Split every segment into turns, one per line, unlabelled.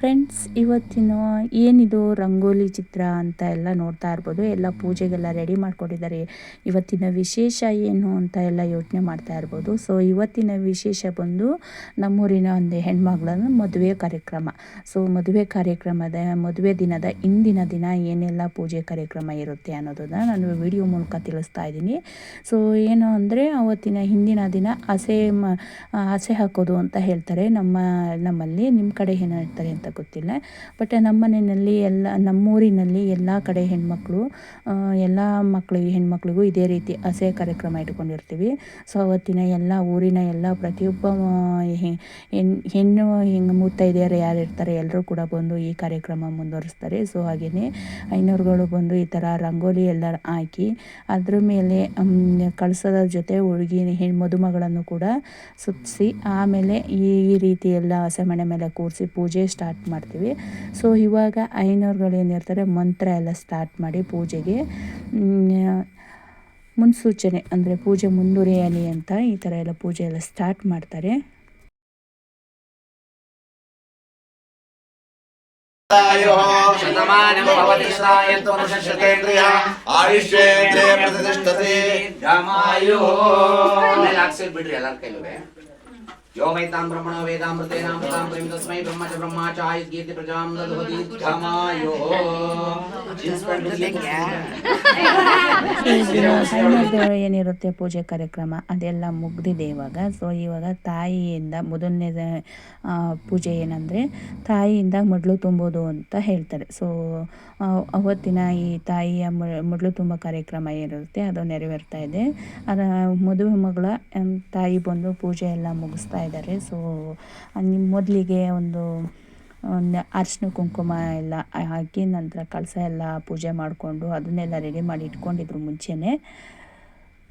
Friends ಇವತ್ತಿನ ಏನಿದು ರಂಗೋಲಿ ಚಿತ್ರ ಅಂತ ಎಲ್ಲ ನೋಡ್ತಾ ಇರ್ಬೋದು. ಎಲ್ಲ ಪೂಜೆಗೆಲ್ಲ ರೆಡಿ ಮಾಡ್ಕೊಂಡಿದ್ದಾರೆ. ಇವತ್ತಿನ ವಿಶೇಷ ಏನು ಅಂತ ಎಲ್ಲ ಯೋಚನೆ ಮಾಡ್ತಾ ಇರ್ಬೋದು. ಸೊ ಇವತ್ತಿನ ವಿಶೇಷ ಬಂದು ನಮ್ಮೂರಿನ ಒಂದು ಹೆಣ್ಮಗಳನ್ನ ಮದುವೆ ಕಾರ್ಯಕ್ರಮ. ಸೊ ಮದುವೆ ಕಾರ್ಯಕ್ರಮದ, ಮದುವೆ ದಿನದ ಇಂದಿನ ದಿನ ಏನೆಲ್ಲ ಪೂಜೆ ಕಾರ್ಯಕ್ರಮ ಇರುತ್ತೆ ಅನ್ನೋದನ್ನು ನಾನು ವಿಡಿಯೋ ಮೂಲಕ ತಿಳಿಸ್ತಾ ಇದ್ದೀನಿ. ಸೊ ಏನು ಅಂದರೆ ಅವತ್ತಿನ ಹಿಂದಿನ ದಿನ ಹಸೆ ಹಸೆ ಹಾಕೋದು ಅಂತ ಹೇಳ್ತಾರೆ. ನಮ್ಮ, ನಮ್ಮಲ್ಲಿ ನಿಮ್ಮ ಕಡೆ ಏನು ಹೇಳ್ತಾರೆ ಅಂತ ಗೊತ್ತಿಲ್ಲ. ಬಟ್ ನಮ್ಮ ಮನೆಯಲ್ಲಿ ಎಲ್ಲ, ನಮ್ಮೂರಿನಲ್ಲಿ ಎಲ್ಲ ಕಡೆ ಹೆಣ್ಮಕ್ಳು ಎಲ್ಲ ಮಕ್ಕಳಿಗೆ ಹೆಣ್ಮಕ್ಳಿಗೂ ಇದೇ ರೀತಿ ಹಸೆ ಕಾರ್ಯಕ್ರಮ ಇಟ್ಕೊಂಡಿರ್ತೀವಿ. ಸೊ ಅವತ್ತಿನ ಎಲ್ಲ ಊರಿನ ಎಲ್ಲ ಪ್ರತಿಯೊಬ್ಬ ಹೆಣ್ಣು ಹಿಂಗೆ ಮುತ್ತೈದೆಯರು ಯಾರು ಇರ್ತಾರೆ ಎಲ್ಲರೂ ಕೂಡ ಬಂದು ಈ ಕಾರ್ಯಕ್ರಮ ಮುಂದುವರಿಸ್ತಾರೆ. ಸೊ ಹಾಗೆಯೇ ಐನೂರುಗಳು ಬಂದು ಈ ಥರ ರಂಗೋಲಿ ಎಲ್ಲ ಹಾಕಿ ಅದ್ರ ಮೇಲೆ ಕಳಸದ ಜೊತೆ ಹುಡುಗಿ ಹೆಣ್ಣು ಮದುಮಗಳನ್ನು ಕೂಡ ಸುತ್ತಿಸಿ ಆಮೇಲೆ ಈ ರೀತಿ ಎಲ್ಲ ಹಸೆಮಣೆ ಮೇಲೆ ಕೂರಿಸಿ ಪೂಜೆ ಸ್ಟಾರ್ಟ್ ಮಾಡ್ತೀವಿ. ಸೊ ಇವಾಗ ಐನೂರುಗಳು ಏನಿರ್ತಾರೆ ಮಂತ್ರ ಎಲ್ಲ ಸ್ಟಾರ್ಟ್ ಮಾಡಿ ಪೂಜೆಗೆ ಮುನ್ಸೂಚನೆ ಅಂದರೆ ಪೂಜೆ ಮುಂದುವರಿಯಲಿ ಅಂತ ಈ ಥರ ಎಲ್ಲ ಪೂಜೆ ಎಲ್ಲ ಸ್ಟಾರ್ಟ್ ಮಾಡ್ತಾರೆ.
ಬಿಡ್ರಿ ಎಲ್ಲರ ಕೈಲೂ ಯೋ ವೈತಾಂ ಬ್ರಹ್ಮಣೋ ವೇದಾಮೃತೇನಾಮೃತಾಂ ಪ್ರೇಮ ತಸ್ಮೈ ಬ್ರಹ್ಮ ಚ ಬ್ರಹ್ಮ ಚ ಆಯುರ್ ಕೀರ್ತಿ ಪ್ರಜಾಂ ದಧೋತಿ ಧಮಾಯೋ
ಏನಿರುತ್ತೆ ಪೂಜೆ ಕಾರ್ಯಕ್ರಮ ಅದೆಲ್ಲ ಮುಗ್ದಿದೆ ಇವಾಗ ಸೊ ಇವಾಗ ತಾಯಿಯಿಂದ ಮೊದಲನೇ ಪೂಜೆ ಏನಂದರೆ ತಾಯಿಯಿಂದ ಮಡ್ಲು ತುಂಬೋದು ಅಂತ ಹೇಳ್ತಾರೆ. ಸೊ ಅವತ್ತಿನ ಈ ತಾಯಿಯ ಮೊದಲು ತುಂಬ ಕಾರ್ಯಕ್ರಮ ಏನಿರುತ್ತೆ ಅದು ನೆರವೇರ್ತಾ ಇದೆ. ಅದರ ಮದುವೆ ಮಗಳ ತಾಯಿ ಬಂದು ಪೂಜೆ ಎಲ್ಲ ಮುಗಿಸ್ತಾ ಇದ್ದಾರೆ. ಸೊ ನಿಮ್ಮ ಮೊದಲಿಗೆ ಒಂದು ಅರಿಶಿನ ಕುಂಕುಮ ಎಲ್ಲ ಹಾಕಿ ನಂತರ ಕಳಸ ಎಲ್ಲ ಪೂಜೆ ಮಾಡಿಕೊಂಡು ಅದನ್ನೆಲ್ಲ ರೆಡಿ ಮಾಡಿ ಇಟ್ಕೊಂಡಿದ್ರು ಮುಂಚೆನೇ.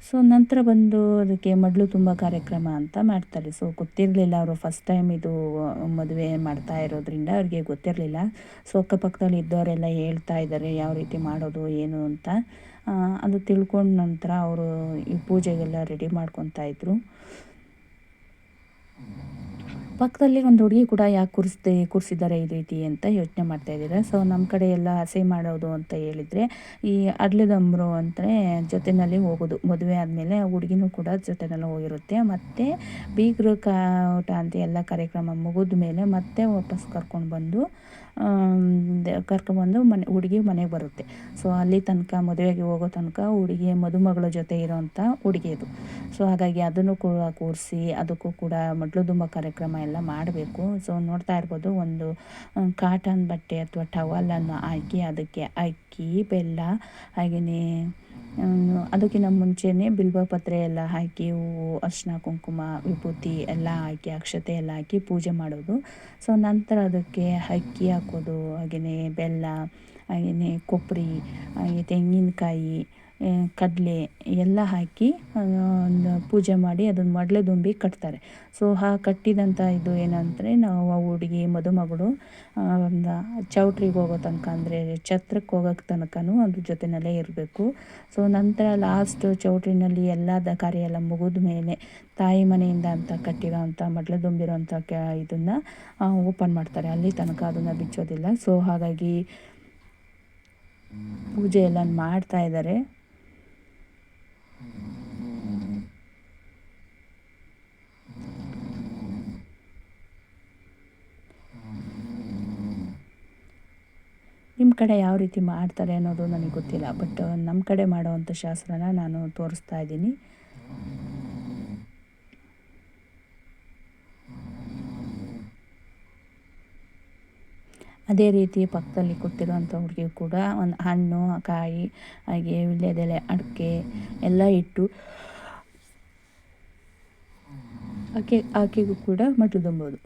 ಸೊ ನಂತರ ಬಂದು ಅದಕ್ಕೆ ಮಡ್ಲು ತುಂಬ ಕಾರ್ಯಕ್ರಮ ಅಂತ ಮಾಡ್ತಾರೆ. ಸೊ ಗೊತ್ತಿರಲಿಲ್ಲ ಅವರು ಫಸ್ಟ್ ಟೈಮ್ ಇದು ಮದುವೆ ಮಾಡ್ತಾ ಇರೋದ್ರಿಂದ ಅವ್ರಿಗೆ ಗೊತ್ತಿರಲಿಲ್ಲ. ಸೊ ಅಕ್ಕಪಕ್ಕದಲ್ಲಿ ಇದ್ದವರೆಲ್ಲ ಹೇಳ್ತಾ ಇದ್ದಾರೆ, ಯಾವ ರೀತಿ ಮಾಡೋದು, ಏನು ಅಂತ. ಅದು ತಿಳ್ಕೊಂಡ ನಂತರ ಅವರು ಈ ಪೂಜೆಗೆಲ್ಲ ರೆಡಿ ಮಾಡ್ಕೊತಾ ಇದ್ರು. ಪಕ್ಕದಲ್ಲಿ ಒಂದು ಹುಡುಗಿ ಕೂಡ ಯಾಕೆ ಕೂರಿಸ್ದೆ, ಕೂರಿಸಿದ್ದಾರೆ ಈ ರೀತಿ ಅಂತ ಯೋಚನೆ ಮಾಡ್ತಾ ಇದ್ದೀರಾ. ಸೊ ನಮ್ಮ ಕಡೆ ಎಲ್ಲ ಹಸೆ ಮಾಡೋದು ಅಂತ ಹೇಳಿದರೆ, ಈ ಅಡ್ಲದಮ್ರು ಅಂದರೆ ಜೊತೆಯಲ್ಲಿ ಹೋಗೋದು. ಮದುವೆ ಆದಮೇಲೆ ಹುಡುಗಿನೂ ಕೂಡ ಜೊತೆಯಲ್ಲಿ ಹೋಗಿರುತ್ತೆ. ಮತ್ತು ಬೀಗರು ಕಾಟ ಅಂತ ಎಲ್ಲ ಕಾರ್ಯಕ್ರಮ ಮುಗಿದ ಮೇಲೆ ಮತ್ತೆ ವಾಪಸ್ ಕರ್ಕೊಂಡು ಬಂದು ಕರ್ಕೊಂಡ್ಬಂದು ಮನೆ, ಹುಡುಗಿ ಮನೆಗೆ ಬರುತ್ತೆ. ಸೊ ಅಲ್ಲಿ ತನಕ, ಮದುವೆಗೆ ಹೋಗೋ ತನಕ ಹುಡುಗಿ ಮದುಮಗಳ ಜೊತೆ ಇರೋವಂಥ ಹುಡುಗಿಯದು ಸೊ ಹಾಗಾಗಿ ಅದನ್ನು ಕೂಡ ಕೂರಿಸಿ, ಅದಕ್ಕೂ ಕೂಡ ಮಡ್ಲು ತುಂಬ ಕಾರ್ಯಕ್ರಮ ಎಲ್ಲ ಮಾಡಬೇಕು. ಸೊ ನೋಡ್ತಾ ಇರ್ಬೋದು, ಒಂದು ಕಾಟನ್ ಬಟ್ಟೆ ಅಥವಾ ಟವಲನ್ನು ಹಾಕಿ, ಅದಕ್ಕೆ ಅಕ್ಕಿ, ಬೆಲ್ಲ ಹಾಗೆಯೇ ಅದಕ್ಕಿಂತ ಮುಂಚೆನೇ ಬಿಲ್ವ ಪತ್ರೆ ಎಲ್ಲ ಹಾಕಿ, ಹೂವು ಅರ್ಶಿನ ಕುಂಕುಮ, ವಿಭೂತಿ ಎಲ್ಲ ಹಾಕಿ, ಅಕ್ಷತೆ ಎಲ್ಲ ಹಾಕಿ ಪೂಜೆ ಮಾಡೋದು. ಸೊ ನಂತರ ಅದಕ್ಕೆ ಅಕ್ಕಿ ಹಾಕೋದು ಹಾಗೆಯೇ ಬೆಲ್ಲ ಹಾಗೆಯೇ ಕೊಬ್ಬರಿ, ಹಾಗೆ ತೆಂಗಿನಕಾಯಿ ಕಡಲೆ ಎಲ್ಲ ಹಾಕಿ ಒಂದು ಪೂಜೆ ಮಾಡಿ ಅದನ್ನು ಮಡಲೆ ದುಂಬಿ ಕಟ್ತಾರೆ. ಸೊ ಆ ಕಟ್ಟಿದಂಥ ಇದು ಏನಂದರೆ, ನಾವು ಹುಡುಗಿ, ಮದುಮಗಳು ಒಂದು ಚೌಟ್ರಿಗೆ ಹೋಗೋ ತನಕ ಅಂದರೆ, ಛತ್ರಕ್ಕೆ ಹೋಗೋಕ್ಕೆ ತನಕನೂ ಅದ್ರ ಜೊತೆಯಲ್ಲೇ ಇರಬೇಕು. ಸೊ ನಂತರ ಲಾಸ್ಟ್ ಚೌಟ್ರಿನಲ್ಲಿ ಎಲ್ಲದ ಕಾರ್ಯ ಎಲ್ಲ ಮುಗಿದ ಮೇಲೆ ತಾಯಿ ಮನೆಯಿಂದ ಅಂತ ಕಟ್ಟಿರೋ ಅಂಥ ಮಡಲೆ ದುಂಬಿರೋ ಅಂಥ ಕ, ಇದನ್ನು ಓಪನ್ ಮಾಡ್ತಾರೆ. ಅಲ್ಲಿ ತನಕ ಅದನ್ನು ಬಿಚ್ಚೋದಿಲ್ಲ. ಸೊ ಹಾಗಾಗಿ ಪೂಜೆ ಎಲ್ಲ ಮಾಡ್ತಾ ಇದ್ದಾರೆ ನಿಮ್ಮ ಕಡೆ ಯಾವ ರೀತಿ ಮಾಡ್ತಾರೆ ಅನ್ನೋದು ನನಗೆ ಗೊತ್ತಿಲ್ಲ ಬಟ್ ನಮ್ಮ ಕಡೆ ಮಾಡುವಂಥ ಶಾಸ್ತ್ರನ ನಾನು ತೋರಿಸ್ತಾ ಇದ್ದೀನಿ. ಅದೇ ರೀತಿ ಪಕ್ಕದಲ್ಲಿ ಹುಡುಗಿ ಕೂಡ ಒಂದು ಹಣ್ಣು, ಕಾಯಿ, ಹಾಗೆ ವಿಳ್ಯದೆಲೆ ಅಡಿಕೆ ಎಲ್ಲ ಇಟ್ಟು ಆಕೆ, ಆಕೆಗೂ ಕೂಡ ಮಟ್ಟು ತುಂಬೋದು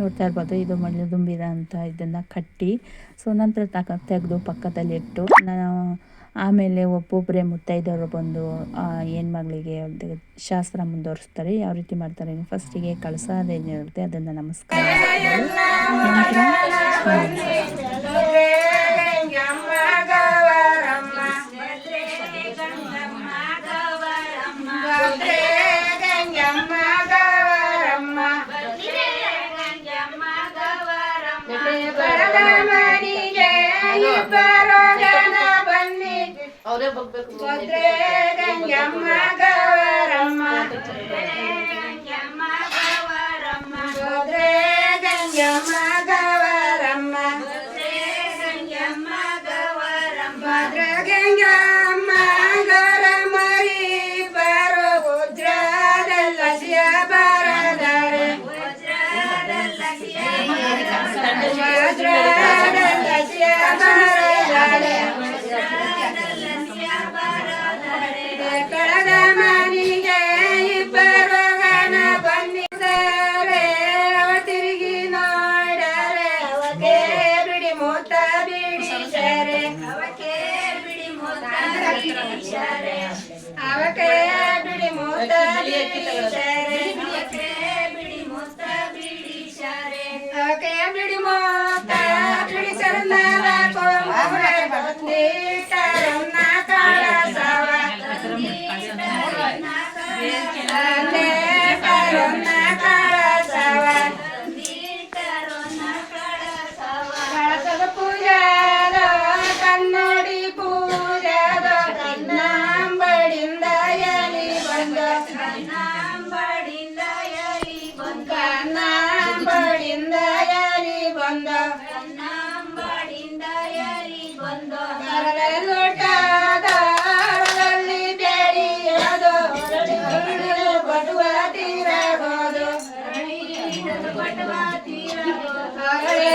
ನೋಡ್ತಾ ಇರ್ಬೋದು, ಇದು ಮಳ್ಳುದುಂಬಿರ ಅಂತ ಇದನ್ನು ಕಟ್ಟಿ ಸೊ ನಂತರ ತಕ, ತೆಗೆದು ಪಕ್ಕದಲ್ಲಿ ಇಟ್ಟು, ನಾನು ಆಮೇಲೆ ಒಬ್ಬೊಬ್ಬರೇ ಮುತ್ತೈದವರು ಬಂದು ಹೆಣ್ಮಗಳಿಗೆ ಶಾಸ್ತ್ರ ಮುಂದುವರಿಸ್ತಾರೆ, ಯಾವ ರೀತಿ ಮಾಡ್ತಾರೆ ಫಸ್ಟಿಗೆ ಕಳಸ ಅದೇನಿರುತ್ತೆ ಅದನ್ನು ನಮಸ್ಕಾರ. ನಂತರ
ಅವರೇ ಬರ್ಬೇಕು
ಗಂಗಮ್ಮ ಗೌರಮ್ಮ ಗೋದ್ರೆ ಗಂಗಮ್ಮ ಗೌರಮ್ಮ ಭದ್ರ ಗಂಗಮ್ಮ ಗೌರಮರಿ ಬರೋ ಉದ್ರದಲ್ಲ ಸಿಯ ಬರದಾರೆ ವಜ್ರದಲ್ಲ ಸಿಯ ಬರದಾರೆ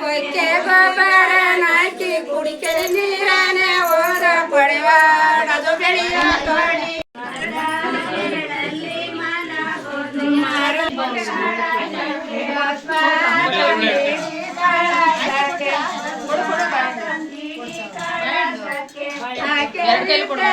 ಕೊಕ್ಕೆ ಗೊಬ್ಬರ ನಾಕಿ ಕುಡಿಕೆ ನೀರನೆ ಓದ ಪಡೆವಾಡದು ಬೆಳೆಯ ತೊಡಿ ತಂದಿಡೆ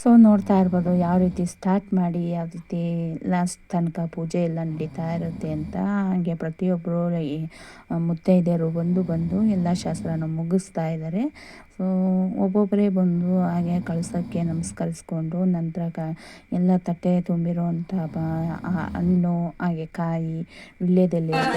ಸೊ ನೋಡ್ತಾ ಇರ್ಬೋದು ಯಾವ ರೀತಿ ಸ್ಟಾರ್ಟ್ ಮಾಡಿ ಯಾವ ರೀತಿ ಲಾಸ್ಟ್ ತನಕ ಪೂಜೆ ಎಲ್ಲ ನಡೀತಾ ಇರುತ್ತೆ ಅಂತ. ಹಾಗೆ ಪ್ರತಿಯೊಬ್ಬರು ಮುತ್ತೈದೆಯರು ಬಂದು ಬಂದು ಎಲ್ಲ ಶಾಸ್ತ್ರನ ಮುಗಿಸ್ತಾ ಇದ್ದಾರೆ. ಸೊ ಒಬ್ಬೊಬ್ಬರೇ ಬಂದು ಹಾಗೆ ಕಳ್ಸೋಕ್ಕೆ ನಮಸ್ಕರಿಸ್ಕೊಂಡು ನಂತರ ಕ ಎಲ್ಲ ತಟ್ಟೆ ತುಂಬಿರುವಂಥ ಹಣ್ಣು ಹಾಗೆ ಕಾಯಿ ವಿಳ್ಯದಲ್ಲಿ ನಂತರ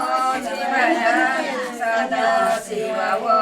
agua.